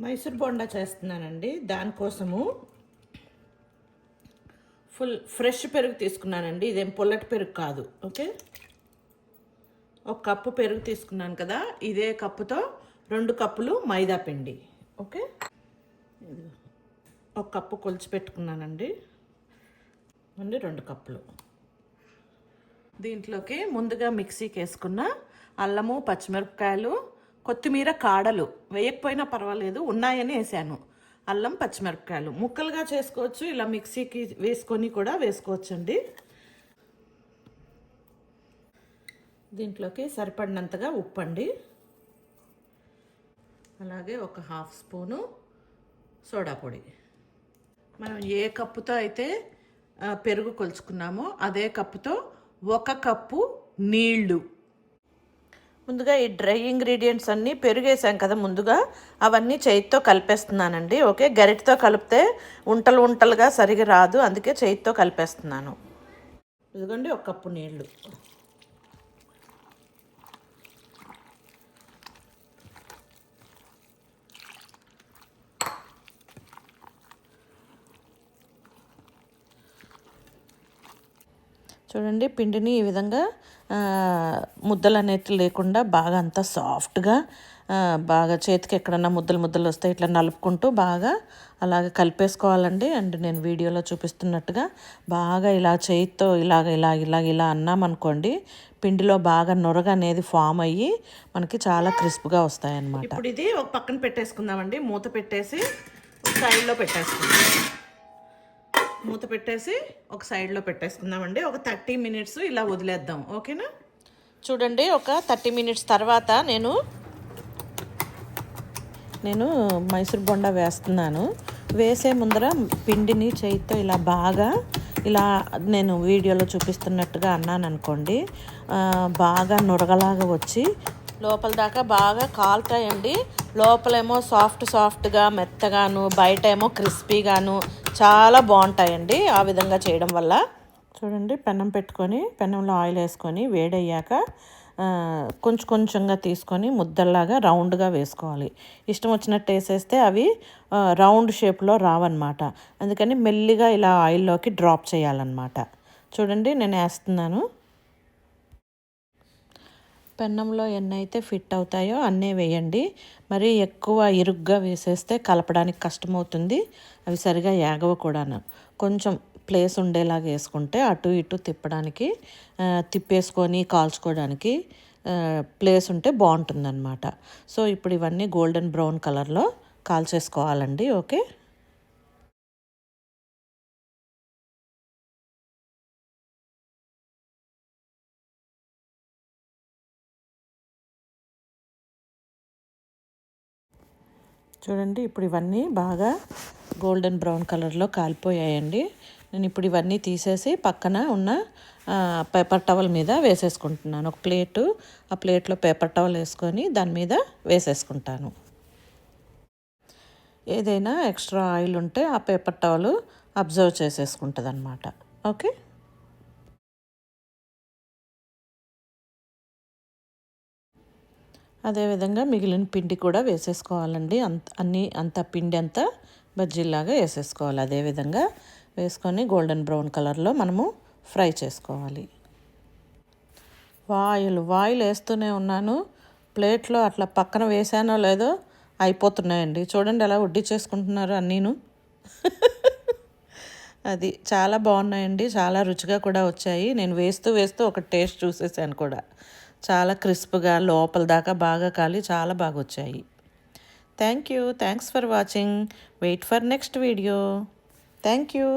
మైసూర్ బోండా చేస్తున్నానండి. దానికోసము full fresh పెరుగు తీసుకున్నానండి. ఇదేం పుల్లటి పెరుగు కాదు. ఓకే? ఒక కప్పు పెరుగు తీసుకున్నాను కదా. ఇదే కప్పుతో రెండు కప్పులు మైదా పిండి. ఓకే? ఒక కప్పు కొలిచి పెట్టుకున్నానండి. అండి రెండు కప్పులు. దీంట్లోకి ముందుగా మిక్సీకి వేసుకున్న అల్లము పచ్చిమిరపకాయలు కొత్తిమీర కాడలు వేయకపోయినా పర్వాలేదు ఉన్నాయని వేసాను అల్లం పచ్చిమిరపకాయలు. ముక్కలుగా చేసుకోవచ్చు ఇలా మిక్సీకి వేసుకొని కూడా వేసుకోవచ్చండి. దీంట్లోకి సరిపడినంతగా ఉప్పు అండి అలాగే ఒక హాఫ్ స్పూను సోడా పొడి. మనం ఏ కప్పుతో అయితే పెరుగు కొలుచుకున్నామో అదే కప్పుతో ఒక కప్పు నీళ్ళు ముందుగా ఈ డ్రై ఇంగ్రీడియంట్స్ అన్నీ పెరుగేసాం కదా ముందుగా. అవన్నీ చేతితో కలిపేస్తున్నానండి. ఓకే గరిటతో కలిపితే ఉంటలు ఉంటలుగా సరిగా రాదు. అందుకే చేతితో కలిపేస్తున్నాను. ఇదిగోండి ఒక కప్పు నీళ్ళు చూడండి పిండిని ఈ విధంగా ముద్దలు అనేది లేకుండా బాగా అంతా సాఫ్ట్గా బాగా చేతికి ఎక్కడన్నా ముద్దలు ముద్దలు వస్తాయి ఇట్లా నలుపుకుంటూ బాగా అలాగ కలిపేసుకోవాలండి. అండ్ నేను వీడియోలో చూపిస్తున్నట్టుగా బాగా ఇలా చేతితో ఇలాగ ఇలా ఇలా ఇలా అన్నామనుకోండి పిండిలో బాగా నొరగ అనేది ఫామ్ అయ్యి మనకి చాలా క్రిస్ప్గా వస్తాయన్నమాట. ఇప్పుడు ఇది ఒక పక్కన పెట్టేసుకుందామండి. మూత పెట్టేసి సైడ్లో పెట్టేసుకుందాం. మూత పెట్టేసి ఒక సైడ్లో పెట్టేసుకుందామండి. ఒక థర్టీ మినిట్స్ ఇలా వదిలేద్దాం. ఓకేనా? చూడండి ఒక థర్టీ మినిట్స్ తర్వాత నేను నేను మైసూర్ బొండా వేస్తున్నాను. వేసే ముందర పిండిని చేయితో ఇలా బాగా ఇలా నేను వీడియోలో చూపిస్తున్నట్టుగా అన్నాను అనుకోండి బాగా నురగలాగా వచ్చి లోపల దాకా బాగా కాలుతాయండి. లోపలేమో సాఫ్ట్ సాఫ్ట్గా మెత్తగాను బయట ఏమో క్రిస్పీగాను చాలా బాగుంటాయండి ఆ విధంగా చేయడం వల్ల. చూడండి పెనం పెట్టుకొని పెనంలో ఆయిల్ వేసుకొని వేడయ్యాక కొంచెం కొంచెంగా తీసుకొని ముద్దల్లాగా రౌండ్గా వేసుకోవాలి. ఇష్టం వచ్చినట్టు వేసేస్తే అవి రౌండ్ షేప్లో రావన్నమాట. అందుకని మెల్లిగా ఇలా ఆయిల్లోకి డ్రాప్ చేయాలన్నమాట. చూడండి నేను వేస్తున్నాను. పెన్నంలో ఎన్ని అయితే ఫిట్ అవుతాయో అన్నీ వేయండి. మరి ఎక్కువ ఇరుగ్గా వేసేస్తే కలపడానికి కష్టమవుతుంది. అవి సరిగా ఏగవ కూడాను. కొంచెం ప్లేస్ ఉండేలాగా వేసుకుంటే అటు ఇటు తిప్పడానికి తిప్పేసుకొని కాల్చుకోవడానికి ప్లేస్ ఉంటే బాగుంటుందన్నమాట. సో ఇప్పుడు ఇవన్నీ గోల్డెన్ బ్రౌన్ కలర్లో కాల్చేసుకోవాలండి. ఓకే? చూడండి ఇప్పుడు ఇవన్నీ బాగా గోల్డెన్ బ్రౌన్ కలర్లో కాలిపోయాయండి. నేను ఇప్పుడు ఇవన్నీ తీసేసి పక్కన ఉన్న పేపర్ టవల్ మీద వేసేసుకుంటున్నాను. ఒక ప్లేటు ఆ ప్లేట్లో పేపర్ టవల్ వేసుకొని దాని మీద వేసేసుకుంటాను. ఏదైనా ఎక్స్ట్రా ఆయిల్ ఉంటే ఆ పేపర్ టవల్ అబ్జర్వ్ చేసేసుకుంటుంది అనమాట ఓకే? అదేవిధంగా మిగిలిన పిండి కూడా వేసేసుకోవాలండి. అంత అన్నీ అంత పిండి అంతా బజ్జీలాగా వేసేసుకోవాలి. అదేవిధంగా వేసుకొని గోల్డెన్ బ్రౌన్ కలర్లో మనము ఫ్రై చేసుకోవాలి. వాయిల్ వాయిల్ వేస్తూనే ఉన్నాను. ప్లేట్లో అట్లా పక్కన వేసానో లేదో అయిపోతున్నాయండి. చూడండి ఎలా వడ్డీ చేసుకుంటున్నారు అన్నీను. అది చాలా బాగున్నాయండి. చాలా రుచిగా కూడా వచ్చాయి. నేను వేస్తూ వేస్తూ ఒక టేస్ట్ చూసేసాను కూడా. చాలా క్రిస్ప్గా లోపల దాకా బాగా కాలి చాలా బాగా వచ్చాయి thank you thanks for watching wait for next video thank you